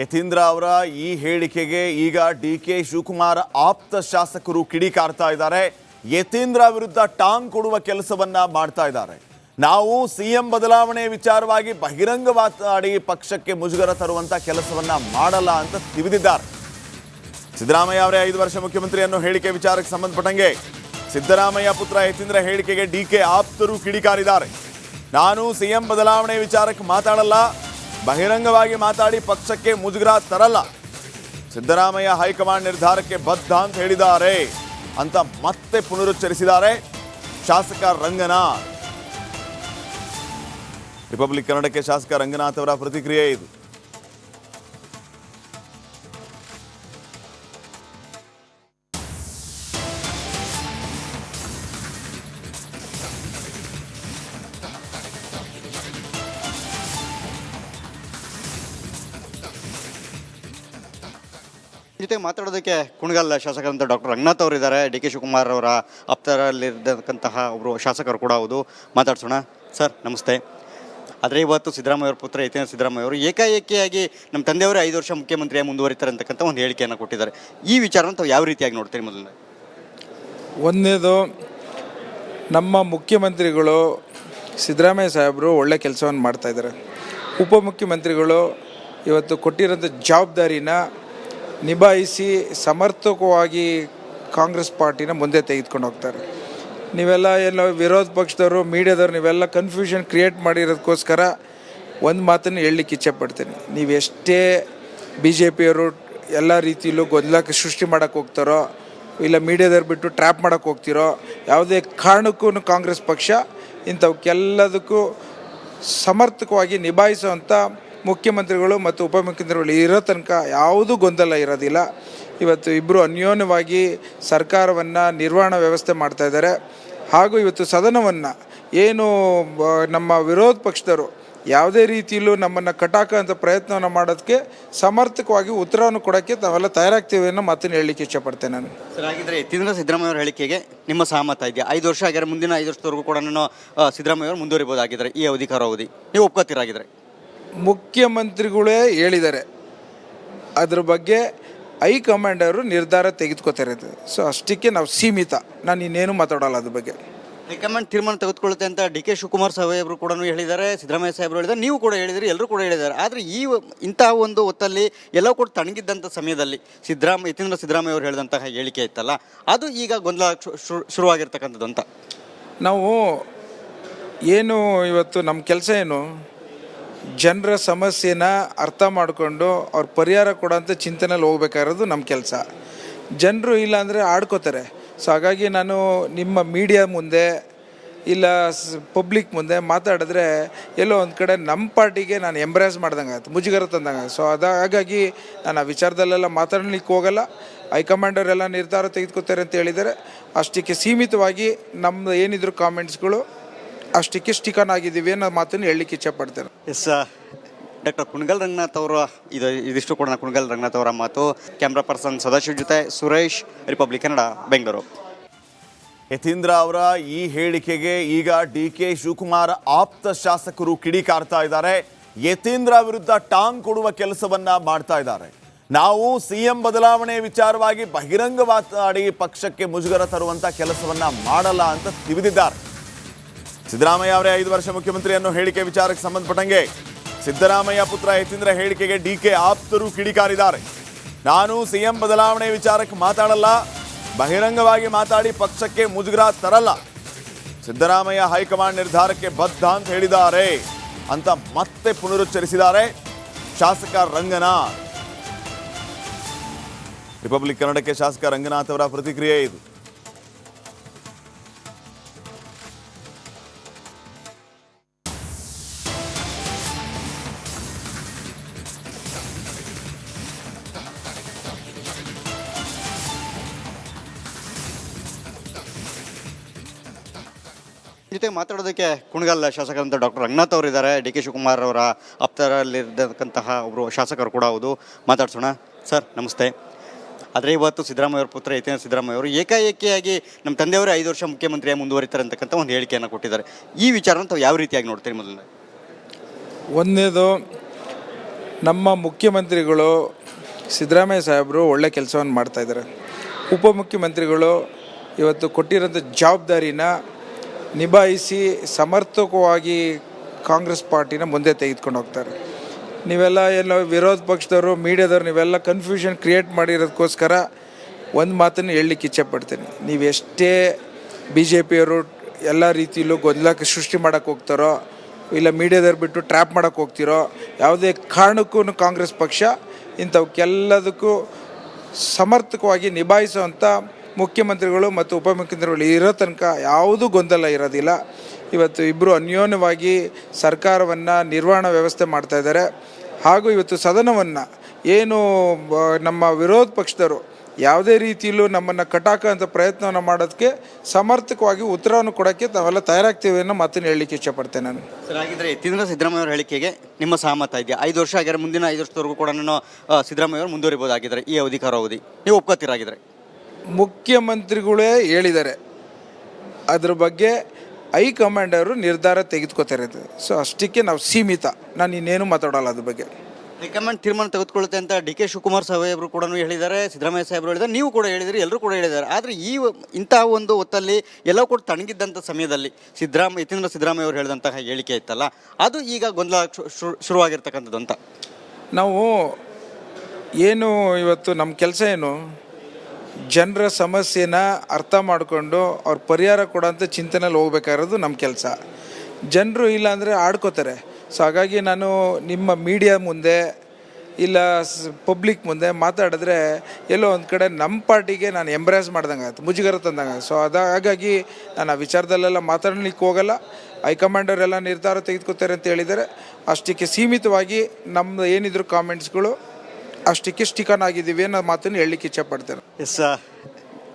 ಯತೀಂದ್ರ ಅವರ ಈ ಹೇಳಿಕೆಗೆ ಈಗ ಡಿ ಕೆ ಶಿವಕುಮಾರ್ ಆಪ್ತ ಶಾಸಕರು ಕಿಡಿಕಾರ್ತಾ ಇದ್ದಾರೆ. ಯತೀಂದ್ರ ವಿರುದ್ಧ ಟಾಂಗ್ ಕೊಡುವ ಕೆಲಸವನ್ನ ಮಾಡ್ತಾ ಇದ್ದಾರೆ. ನಾವು ಸಿಎಂ ಬದಲಾವಣೆ ವಿಚಾರವಾಗಿ ಬಹಿರಂಗ ಪಕ್ಷಕ್ಕೆ ಮುಜುಗರ ತರುವಂತ ಕೆಲಸವನ್ನ ಮಾಡಲ್ಲ ಅಂತ ತಿಳಿದಿದ್ದಾರೆ ಸಿದ್ದರಾಮಯ್ಯ ಅವರೇ ಐದು ವರ್ಷ ಮುಖ್ಯಮಂತ್ರಿ ಅನ್ನೋ ಹೇಳಿಕೆ ವಿಚಾರಕ್ಕೆ ಸಂಬಂಧಪಟ್ಟಂಗೆ ಸಿದ್ದರಾಮಯ್ಯ ಪುತ್ರ ಯತೀಂದ್ರ ಹೇಳಿಕೆಗೆ ಡಿ ಕೆ ಆಪ್ತರು ಕಿಡಿಕಾರಿದ್ದಾರೆ. ನಾನು ಸಿಎಂ ಬದಲಾವಣೆ ವಿಚಾರಕ್ಕೆ ಮಾತಾಡಲ್ಲ. ಬಹಿರಂಗವಾಗಿ ಮಾತಾಡಿ ಪಕ್ಷಕ್ಕೆ ಮುಜುಗರ ತರಲ್ಲ. ಸಿದ್ದರಾಮಯ್ಯ ಹೈಕಮಾಂಡ್ ನಿರ್ಧಾರಕ್ಕೆ ಬದ್ಧ ಅಂತ ಹೇಳಿದ್ದಾರೆ. ಅಂತ ಮತ್ತೆ ಪುನರುಚ್ಚರಿಸಿದ್ದಾರೆ ಶಾಸಕ ರಂಗನಾಥ್. ರಿಪಬ್ಲಿಕ್ ಕನ್ನಡಕ್ಕೆ ಶಾಸಕ ರಂಗನಾಥ್ ಅವರ ಪ್ರತಿಕ್ರಿಯೆ ಇದು. ಜೊತೆ ಮಾತಾಡೋದಕ್ಕೆ ಕುಣಗಲ್ ಶಾಸಕರಂತ ಡಾಕ್ಟರ್ ರಂಗನಾಥ್ ಅವರು ಇದ್ದಾರೆ ಡಿ ಕೆ ಶಿವಕುಮಾರ್ ಅವರ ಆಪ್ತರಲ್ಲಿರ್ತಕ್ಕಂತಹ ಒಬ್ಬರು ಶಾಸಕರು ಕೂಡ ಹೌದು. ಮಾತಾಡ್ಸೋಣ. ಸರ್, ನಮಸ್ತೆ. ಆದರೆ ಇವತ್ತು ಸಿದ್ದರಾಮಯ್ಯ ಪುತ್ರ ಯತೀಂದ್ರ ಸಿದ್ದರಾಮಯ್ಯ ಅವರು ಏಕಾಏಕಿಯಾಗಿ ನಮ್ಮ ತಂದೆಯವರೇ ಐದು ವರ್ಷ ಮುಖ್ಯಮಂತ್ರಿಯಾಗಿ ಮುಂದುವರಿತಾರೆ ಅಂತಕ್ಕಂಥ ಒಂದು ಹೇಳಿಕೆಯನ್ನು ಕೊಟ್ಟಿದ್ದಾರೆ. ಈ ವಿಚಾರನ ತಾವು ಯಾವ ರೀತಿಯಾಗಿ ನೋಡ್ತೀರಿ ಮೊದಲನೇ ಒಂದನೇದು ನಮ್ಮ ಮುಖ್ಯಮಂತ್ರಿಗಳು ಸಿದ್ದರಾಮಯ್ಯ ಸಾಹೇಬರು ಒಳ್ಳೆ ಕೆಲಸವನ್ನು ಮಾಡ್ತಾಯಿದ್ದಾರೆ ಉಪಮುಖ್ಯಮಂತ್ರಿಗಳು ಇವತ್ತು ಕೊಟ್ಟಿರೋಂಥ ಜವಾಬ್ದಾರಿನ ನಿಭಾಯಿಸಿ ಸಮರ್ಥಕವಾಗಿ ಕಾಂಗ್ರೆಸ್ ಪಾರ್ಟಿನ ಮುಂದೆ ತೆಗೆದುಕೊಂಡು ಹೋಗ್ತಾರೆ. ನೀವೆಲ್ಲ ಎಲ್ಲ ವಿರೋಧ ಪಕ್ಷದವರು, ಮೀಡಿಯಾದವ್ರು, ನೀವೆಲ್ಲ ಕನ್ಫ್ಯೂಷನ್ ಕ್ರಿಯೇಟ್ ಮಾಡಿರೋದಕ್ಕೋಸ್ಕರ ಒಂದು ಮಾತನ್ನು ಹೇಳಲಿಕ್ಕೆ ಇಚ್ಛೆಪಡ್ತೀನಿ ನೀವು ಎಷ್ಟೇ ಬಿ ಜೆ ಪಿಯವರು ಎಲ್ಲ ರೀತಿಯಲ್ಲೂ ಗೊಂದಲಕ್ಕೆ ಸೃಷ್ಟಿ ಮಾಡೋಕ್ಕೆ ಹೋಗ್ತಾರೋ, ಇಲ್ಲ ಮೀಡಿಯಾದವ್ರು ಬಿಟ್ಟು ಟ್ರ್ಯಾಪ್ ಮಾಡೋಕ್ಕೆ ಹೋಗ್ತಿರೋ, ಯಾವುದೇ ಕಾರಣಕ್ಕೂ ಕಾಂಗ್ರೆಸ್ ಪಕ್ಷ ಇಂಥವಕ್ಕೆಲ್ಲದಕ್ಕೂ ಸಮರ್ಥಕವಾಗಿ ನಿಭಾಯಿಸುವಂಥ ಮುಖ್ಯಮಂತ್ರಿಗಳು ಮತ್ತು ಉಪಮುಖ್ಯಮಂತ್ರಿಗಳು ಇರೋ ತನಕ ಯಾವುದೂ ಗೊಂದಲ ಇರೋದಿಲ್ಲ. ಇವತ್ತು ಇಬ್ಬರು ಅನ್ಯೋನ್ಯವಾಗಿ ಸರ್ಕಾರವನ್ನು, ನಿರ್ವಹಣಾ ವ್ಯವಸ್ಥೆ ಮಾಡ್ತಾ ಇದ್ದಾರೆ. ಹಾಗೂ ಇವತ್ತು ಸದನವನ್ನು ಏನು ನಮ್ಮ ವಿರೋಧ ಪಕ್ಷದವರು ಯಾವುದೇ ರೀತಿಯಲ್ಲೂ ನಮ್ಮನ್ನು ಕಟಾಕೋಂಥ ಪ್ರಯತ್ನವನ್ನು ಮಾಡೋದಕ್ಕೆ ಸಮರ್ಥಕವಾಗಿ ಉತ್ತರವನ್ನು ಕೊಡೋಕ್ಕೆ ತಾವೆಲ್ಲ ತಯಾರಾಗ್ತೀವಿ ಅನ್ನೋ ಮಾತನ್ನು ಹೇಳಲಿಕ್ಕೆ ಇಷ್ಟಪಡ್ತೇನೆ ನಾನು. ಸರ್, ಹಾಗಿದ್ರೆ ಇತ್ತಿಂದ ಸಿದ್ದರಾಮಯ್ಯ ಹೇಳಿಕೆಗೆ ನಿಮ್ಮ ಸಹಮತ ಇದೆಯಾ? ಐದು ವರ್ಷ ಆಗಿದ್ರೆ ಮುಂದಿನ ಐದು ವರ್ಷದವರೆಗೂ ಕೂಡ ನಾನು ಸಿದ್ದರಾಮಯ್ಯ ಅವರು ಮುಂದುವರಿಬೋದಾಗಿದ್ದಾರೆ. ಈ ಅಧಿಕಾರ ಅವಧಿ ನೀವು ಒಪ್ಕೋತೀರಾಗಿದ್ರೆ ಮುಖ್ಯಮಂತ್ರಿಗಳೇ ಹೇಳಿದ್ದಾರೆ. ಅದ್ರ ಬಗ್ಗೆ ಹೈಕಮಾಂಡ್ ಅವರು ನಿರ್ಧಾರ ತೆಗೆದುಕೋತಾರೆ ಸೊ ಅಷ್ಟಕ್ಕೆ ನಾವು ಸೀಮಿತ. ನಾನು ಇನ್ನೇನು ಮಾತಾಡೋಲ್ಲ ಅದ್ರ ಬಗ್ಗೆ. ಹೈಕಮಾಂಡ್ ತೀರ್ಮಾನ ತೆಗೆದುಕೊಳ್ಳುತ್ತೆ ಅಂತ ಡಿ ಕೆ ಶಿವಕುಮಾರ್ ಸಾಹೇಬರು ಕೂಡ ಹೇಳಿದ್ದಾರೆ ಸಿದ್ದರಾಮಯ್ಯ ಸಾಹೇಬರು ಹೇಳಿದ್ದಾರೆ ನೀವು ಕೂಡ ಹೇಳಿದಿರಿ ಎಲ್ಲರೂ ಕೂಡ ಹೇಳಿದ್ದಾರೆ. ಆದರೆ ಈ ಇಂತಹ ಒಂದು ಹೊತ್ತಲ್ಲಿ ಎಲ್ಲ ಕೂಡ ತಣಗಿದ್ದಂಥ ಸಮಯದಲ್ಲಿ ಸಿದ್ದರಾಮಯ್ಯ ಯತೀಂದ್ರ ಸಿದ್ದರಾಮಯ್ಯ ಅವರು ಹೇಳಿದಂತಹ ಹೇಳಿಕೆ ಇತ್ತಲ್ಲ ಅದು ಈಗ ಗೊಂದಲ ಶುರುವಾಗಿರ್ತಕ್ಕಂಥದ್ದು ಅಂತ. ನಾವು ಏನು ಇವತ್ತು ನಮ್ಮ ಕೆಲಸ ಏನು? ಜನರ ಸಮಸ್ಯೆನ ಅರ್ಥ ಮಾಡಿಕೊಂಡು ಅವ್ರ ಪರಿಹಾರ ಕೊಡೋಂಥ ಚಿಂತನೆಯಲ್ಲಿ ಹೋಗ್ಬೇಕಾಗಿರೋದು ನಮ್ಮ ಕೆಲಸ. ಜನರು ಇಲ್ಲಾಂದರೆ ಆಡ್ಕೋತಾರೆ. ಸೊ ಹಾಗಾಗಿ ನಾನು ನಿಮ್ಮ ಮೀಡಿಯಾ ಮುಂದೆ ಇಲ್ಲ ಪಬ್ಲಿಕ್ ಮುಂದೆ ಮಾತಾಡಿದ್ರೆ ಎಲ್ಲೋ ಒಂದು ಕಡೆ ನಮ್ಮ ಪಾರ್ಟಿಗೆ ನಾನು ಎಂಬ್ರೇಸ್ ಮಾಡ್ದಂಗೆ ಆಯ್ತು, ಮುಜುಗರ ತಂದಂಗೆ ಸೊ ಅದ, ಹಾಗಾಗಿ ನಾನು ಆ ವಿಚಾರದಲ್ಲೆಲ್ಲ ಮಾತಾಡಲಿಕ್ಕೆ ಹೋಗಲ್ಲ. ಹೈಕಮಾಂಡವರೆಲ್ಲ ನಿರ್ಧಾರ ತೆಗೆದುಕೊತಾರೆ ಅಂತ ಹೇಳಿದರೆ ಅಷ್ಟಕ್ಕೆ ಸೀಮಿತವಾಗಿ ನಮ್ಮದು ಏನಿದ್ರು ಕಾಮೆಂಟ್ಸ್ಗಳು ಅಷ್ಟಕ್ಕೆ ಸ್ಟಿಕನ್ ಆಗಿದ್ದೀವಿ ಅನ್ನೋ ಮಾತನ್ನು ಹೇಳಲಿಕ್ಕೆ ಇಚ್ಛೆಪಡ್ತೇನೆ ಎಸ್ ಡಾಕ್ಟರ್ ಕುಣಗಲ್ ರಂಗನಾಥ್ ಅವರ ಇದು ಇದಿಷ್ಟು ಕೂಡ ಕುಣಗಲ್ ರಂಗನಾಥ್ ಅವರ ಮಾತು. ಕ್ಯಾಮ್ರಾ ಪರ್ಸನ್ ಸದಾಶಿವ ಜೊತೆ ಸುರೇಶ್ ರಿಪಬ್ಲಿಕ್ ಕನ್ನಡ ಬೆಂಗಳೂರು ಯತೀಂದ್ರ ಅವರ ಈ ಹೇಳಿಕೆಗೆ ಈಗ ಡಿ ಕೆ ಶಿವಕುಮಾರ್ ಆಪ್ತ ಶಾಸಕರು ಕಿಡಿಕಾರ್ತಾ ಇದ್ದಾರೆ. ಯತೀಂದ್ರ ವಿರುದ್ಧ ಟಾಂಗ್ ಕೊಡುವ ಕೆಲಸವನ್ನ ಮಾಡ್ತಾ ಇದ್ದಾರೆ. ನಾವು ಸಿಎಂ ಬದಲಾವಣೆ ವಿಚಾರವಾಗಿ ಬಹಿರಂಗ ಮಾತಾಡಿ ಪಕ್ಷಕ್ಕೆ ಮುಜುಗರ ತರುವಂತ ಕೆಲಸವನ್ನ ಮಾಡಲ್ಲ ಅಂತ ತಿವಿದಿದ್ದಾರೆ. ಸಿದ್ದರಾಮಯ್ಯ ಅವರೇ ಐದು ವರ್ಷ ಮುಖ್ಯಮಂತ್ರಿ ಅನ್ನೋ ಹೇಳಿಕೆ ವಿಚಾರಕ್ಕೆ ಸಂಬಂಧಪಟ್ಟಂಗೆ ಸಿದ್ದರಾಮಯ್ಯ ಪುತ್ರ ಯತೀಂದ್ರ ಹೇಳಿಕೆಗೆ ಡಿ ಕೆ ಆಪ್ತರು ಕಿಡಿಕಾರಿದ್ದಾರೆ. ನಾನು ಸಿಎಂ ಬದಲಾವಣೆ ವಿಚಾರಕ್ಕೆ ಮಾತಾಡಲ್ಲ, ಬಹಿರಂಗವಾಗಿ ಮಾತಾಡಿ ಪಕ್ಷಕ್ಕೆ ಮುಜುಗರ ತರಲ್ಲ. ಸಿದ್ದರಾಮಯ್ಯ ಹೈಕಮಾಂಡ್ ನಿರ್ಧಾರಕ್ಕೆ ಬದ್ಧ ಅಂತ ಹೇಳಿದ್ದಾರೆ ಅಂತ ಮತ್ತೆ ಪುನರುಚ್ಚರಿಸಿದ್ದಾರೆ ಶಾಸಕ ರಂಗನಾಥ್. ರಿಪಬ್ಲಿಕ್ ಕನ್ನಡಕ್ಕೆ ಶಾಸಕ ರಂಗನಾಥ್ ಅವರ ಪ್ರತಿಕ್ರಿಯೆ ಇದು. ಜೊತೆ ಮಾತಾಡೋದಕ್ಕೆ ಕುಣಗಲ್ ಶಾಸಕರಂತ ಡಾಕ್ಟರ್ ರಂಗನಾಥ್ ಅವರು ಇದ್ದಾರೆ ಡಿ ಕೆ ಶಿವಕುಮಾರ್ ಅವರ ಆಪ್ತರಲ್ಲಿರ್ತಕ್ಕಂತಹ ಒಬ್ಬರು ಶಾಸಕರು ಕೂಡ ಹೌದು. ಮಾತಾಡ್ಸೋಣ. ಸರ್, ನಮಸ್ತೆ. ಆದರೆ ಇವತ್ತು ಸಿದ್ದರಾಮಯ್ಯ ಅವ್ರ ಪುತ್ರ ಯತೀಂದ್ರ ಸಿದ್ದರಾಮಯ್ಯ ಅವರು ಏಕಾಏಕಿಯಾಗಿ ನಮ್ಮ ತಂದೆಯವರೇ ಐದು ವರ್ಷ ಮುಖ್ಯಮಂತ್ರಿಯಾಗಿ ಮುಂದುವರಿತಾರೆ ಅಂತಕ್ಕಂಥ ಒಂದು ಹೇಳಿಕೆಯನ್ನು ಕೊಟ್ಟಿದ್ದಾರೆ. ಈ ವಿಚಾರನ ತಾವು ಯಾವ ರೀತಿಯಾಗಿ ನೋಡ್ತೀರಿ ಮೊದಲನೇ ಒಂದನೇದು ನಮ್ಮ ಮುಖ್ಯಮಂತ್ರಿಗಳು ಸಿದ್ದರಾಮಯ್ಯ ಸಾಹೇಬರು ಒಳ್ಳೆ ಕೆಲಸವನ್ನು ಮಾಡ್ತಾಯಿದ್ದಾರೆ ಉಪಮುಖ್ಯಮಂತ್ರಿಗಳು ಇವತ್ತು ಕೊಟ್ಟಿರೋಂಥ ಜವಾಬ್ದಾರಿನ ನಿಭಾಯಿಸಿ ಸಮರ್ಥಕವಾಗಿ ಕಾಂಗ್ರೆಸ್ ಪಾರ್ಟಿನ ಮುಂದೆ ತೆಗೆದುಕೊಂಡು ಹೋಗ್ತಾರೆ. ನೀವೆಲ್ಲ ಎಲ್ಲ ವಿರೋಧ ಪಕ್ಷದವರು, ಮೀಡಿಯಾದವ್ರು, ನೀವೆಲ್ಲ ಕನ್ಫ್ಯೂಷನ್ ಕ್ರಿಯೇಟ್ ಮಾಡಿರೋದಕ್ಕೋಸ್ಕರ ಒಂದು ಮಾತನ್ನು ಹೇಳಲಿಕ್ಕೆ ಇಚ್ಛೆಪಡ್ತೀನಿ ನೀವು ಎಷ್ಟೇ ಬಿ ಜೆ ಪಿಯವರು ಎಲ್ಲ ರೀತಿಯಲ್ಲೂ ಗೊಂದಲಕ್ಕೆ ಸೃಷ್ಟಿ ಮಾಡೋಕ್ಕೆ ಹೋಗ್ತಾರೋ, ಇಲ್ಲ ಮೀಡಿಯಾದವ್ರು ಬಿಟ್ಟು ಟ್ರ್ಯಾಪ್ ಮಾಡೋಕ್ಕೆ ಹೋಗ್ತಿರೋ, ಯಾವುದೇ ಕಾರಣಕ್ಕೂ ಕಾಂಗ್ರೆಸ್ ಪಕ್ಷ ಇಂಥವಕ್ಕೆಲ್ಲದಕ್ಕೂ ಸಮರ್ಥಕವಾಗಿ ನಿಭಾಯಿಸುವಂಥ ಮುಖ್ಯಮಂತ್ರಿಗಳು ಮತ್ತು ಉಪಮುಖ್ಯಮಂತ್ರಿಗಳು ಇರೋ ತನಕ ಯಾವುದೂ ಗೊಂದಲ ಇರೋದಿಲ್ಲ. ಇವತ್ತು ಇಬ್ಬರು ಅನ್ಯೋನ್ಯವಾಗಿ ಸರ್ಕಾರವನ್ನು, ನಿರ್ವಹಣಾ ವ್ಯವಸ್ಥೆ ಮಾಡ್ತಾ ಇದ್ದಾರೆ. ಹಾಗೂ ಇವತ್ತು ಸದನವನ್ನು ಏನು ನಮ್ಮ ವಿರೋಧ ಪಕ್ಷದವರು ಯಾವುದೇ ರೀತಿಯಲ್ಲೂ ನಮ್ಮನ್ನು ಕಟಾಕ ಅಂತ ಪ್ರಯತ್ನವನ್ನು ಮಾಡೋದಕ್ಕೆ ಸಮರ್ಥಕವಾಗಿ ಉತ್ತರವನ್ನು ಕೊಡೋಕ್ಕೆ ತಾವೆಲ್ಲ ತಯಾರಾಗ್ತೀವಿ ಅನ್ನೋ ಮಾತನ್ನು ಹೇಳಲಿಕ್ಕೆ ಇಷ್ಟಪಡ್ತೇನೆ ನಾನು. ಸರ್, ಹಾಗಿದ್ರೆ ಯತೀಂದ್ರ ಸಿದ್ದರಾಮಯ್ಯ ಹೇಳಿಕೆಗೆ ನಿಮ್ಮ ಸಹಮತ ಇದೆಯಾ? ಐದು ವರ್ಷ ಆಗಿದ್ರೆ ಮುಂದಿನ ಐದು ವರ್ಷದವರೆಗೂ ಕೂಡ ನಾನು ಸಿದ್ದರಾಮಯ್ಯ ಅವರು ಮುಂದುವರಿಬೋದಾಗಿದ್ದಾರೆ ಈ ಅಧಿಕಾರ ಅವಧಿ ನೀವು ಒಪ್ಕೋತೀರಾಗಿದ್ರೆ ಮುಖ್ಯಮಂತ್ರಿಗಳೇ ಹೇಳಿದ್ದಾರೆ. ಅದ್ರ ಬಗ್ಗೆ ಹೈಕಮಾಂಡ್ ಅವರು ನಿರ್ಧಾರ ತೆಗೆದುಕೋತಾರೆ ಸೊ ಅಷ್ಟಕ್ಕೆ ನಾವು ಸೀಮಿತ. ನಾನು ಇನ್ನೇನು ಮಾತಾಡೋಲ್ಲ ಅದ್ರ ಬಗ್ಗೆ. ಹೈಕಮಾಂಡ್ ತೀರ್ಮಾನ ತೆಗೆದುಕೊಳ್ಳುತ್ತೆ ಅಂತ ಡಿ ಕೆ ಶಿವಕುಮಾರ್ ಸಾಹೇಬರು ಕೂಡ ಹೇಳಿದ್ದಾರೆ ಸಿದ್ದರಾಮಯ್ಯ ಸಾಹೇಬರು ಹೇಳಿದ್ದಾರೆ ನೀವು ಕೂಡ ಹೇಳಿದಿರಿ ಎಲ್ಲರೂ ಕೂಡ ಹೇಳಿದ್ದಾರೆ. ಆದರೆ ಈ ಇಂತಹ ಒಂದು ಹೊತ್ತಲ್ಲಿ ಎಲ್ಲೋ ಕೂಡ ತಣಗಿದ್ದಂಥ ಸಮಯದಲ್ಲಿ ಸಿದ್ದರಾಮಯ್ಯ ಯತೀಂದ್ರ ಸಿದ್ದರಾಮಯ್ಯ ಅವರು ಹೇಳಿದಂತಹ ಹೇಳಿಕೆ ಇತ್ತಲ್ಲ ಅದು ಈಗ ಗೊಂದಲ ಶುರುವಾಗಿರ್ತಕ್ಕಂಥದ್ದು ಅಂತ. ನಾವು ಏನು ಇವತ್ತು ನಮ್ಮ ಕೆಲಸ ಏನು? ಜನರ ಸಮಸ್ಯೆನ ಅರ್ಥ ಮಾಡಿಕೊಂಡು ಅವ್ರ ಪರಿಹಾರ ಕೊಡೋಂಥ ಚಿಂತನೆಯಲ್ಲಿ ಹೋಗ್ಬೇಕಾಗಿರೋದು ನಮ್ಮ ಕೆಲಸ. ಜನರು ಇಲ್ಲಾಂದರೆ ಆಡ್ಕೋತಾರೆ. ಸೊ ಹಾಗಾಗಿ ನಾನು ನಿಮ್ಮ ಮೀಡಿಯಾ ಮುಂದೆ ಇಲ್ಲ ಪಬ್ಲಿಕ್ ಮುಂದೆ ಮಾತಾಡಿದ್ರೆ ಎಲ್ಲೋ ಒಂದು ಕಡೆ ನಮ್ಮ ಪಾರ್ಟಿಗೆ ನಾನು ಎಂಬ್ರೇಸ್ ಮಾಡ್ದಂಗೆ ಆಯ್ತು, ಮುಜುಗರ ತಂದಂಗೆ ಸೊ ಅದ, ಹಾಗಾಗಿ ನಾನು ಆ ವಿಚಾರದಲ್ಲೆಲ್ಲ ಮಾತಾಡಲಿಕ್ಕೆ ಹೋಗಲ್ಲ. ಹೈಕಮಾಂಡವರೆಲ್ಲ ನಿರ್ಧಾರ ತೆಗೆದುಕೊತಾರೆ ಅಂತ ಹೇಳಿದರೆ ಅಷ್ಟಕ್ಕೆ ಸೀಮಿತವಾಗಿ ನಮ್ಮದು ಏನಿದ್ರು ಕಾಮೆಂಟ್ಸ್ಗಳು ಅಷ್ಟಕ್ಕೆ ಸ್ಟಿಕನ್ ಆಗಿದ್ದೀವಿ ಅನ್ನೋ ಮಾತನ್ನು ಹೇಳಲಿಕ್ಕೆ ಇಚ್ಛೆಪಡ್ತೇನೆ ಎಸ್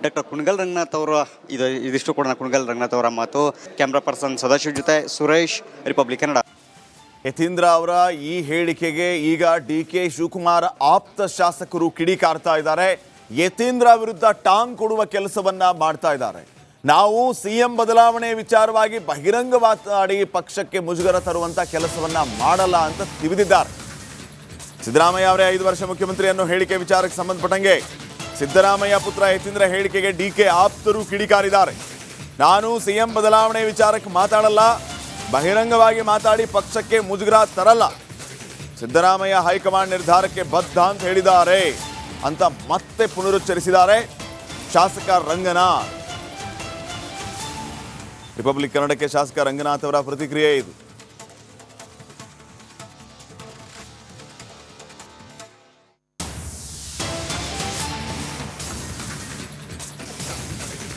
ಡಾಕ್ಟರ್ ಕುಣಗಲ್ ರಂಗನಾಥ್ ಅವರ ಇದು ಇದಿಷ್ಟು ಕೂಡ ಕುಣಗಲ್ ರಂಗನಾಥ್ ಅವರ ಮಾತು. ಕ್ಯಾಮ್ರಾ ಪರ್ಸನ್ ಸದಾಶಿವ್ ಜೊತೆ ಸುರೇಶ್ ರಿಪಬ್ಲಿಕ್ ಕನ್ನಡ ಯತೀಂದ್ರ ಅವರ ಈ ಹೇಳಿಕೆಗೆ ಈಗ ಡಿ ಕೆ ಶಿವಕುಮಾರ್ ಆಪ್ತ ಶಾಸಕರು ಕಿಡಿಕಾರ್ತಾ ಇದ್ದಾರೆ. ಯತೀಂದ್ರ ವಿರುದ್ಧ ಟಾಂಗ್ ಕೊಡುವ ಕೆಲಸವನ್ನ ಮಾಡ್ತಾ ಇದ್ದಾರೆ. ನಾವು ಸಿಎಂ ಬದಲಾವಣೆ ವಿಚಾರವಾಗಿ ಬಹಿರಂಗ ಮಾತಾಡಿ ಪಕ್ಷಕ್ಕೆ ಮುಜುಗರ ತರುವಂತ ಕೆಲಸವನ್ನ ಮಾಡಲ್ಲ ಅಂತ ತಿವಿದಿದ್ದಾರೆ ಸಿದ್ದರಾಮಯ್ಯ ಅವರೇ ಐದು ವರ್ಷ ಮುಖ್ಯಮಂತ್ರಿ ಅನ್ನೋ ಹೇಳಿಕೆ ವಿಚಾರಕ್ಕೆ ಸಂಬಂಧಪಟ್ಟಂಗೆ ಸಿದ್ದರಾಮಯ್ಯ ಪುತ್ರ ಯತೀಂದ್ರ ಹೇಳಿಕೆಗೆ ಡಿ ಕೆ ಆಪ್ತರು ಕಿಡಿಕಾರಿದ್ದಾರೆ. ನಾನು ಸಿಎಂ ಬದಲಾವಣೆ ವಿಚಾರಕ್ಕೆ ಮಾತಾಡಲ್ಲ, ಬಹಿರಂಗವಾಗಿ ಮಾತಾಡಿ ಪಕ್ಷಕ್ಕೆ ಮುಜುಗರ ತರಲ್ಲ. ಸಿದ್ದರಾಮಯ್ಯ ಹೈಕಮಾಂಡ್ ನಿರ್ಧಾರಕ್ಕೆ ಬದ್ಧ ಅಂತ ಹೇಳಿದ್ದಾರೆ ಅಂತ ಮತ್ತೆ ಪುನರುಚ್ಚರಿಸಿದ್ದಾರೆ ಶಾಸಕ ರಂಗನಾಥ್. ರಿಪಬ್ಲಿಕ್ ಕನ್ನಡಕ್ಕೆ ಶಾಸಕ ರಂಗನಾಥ್ ಅವರ ಪ್ರತಿಕ್ರಿಯೆ ಇದು.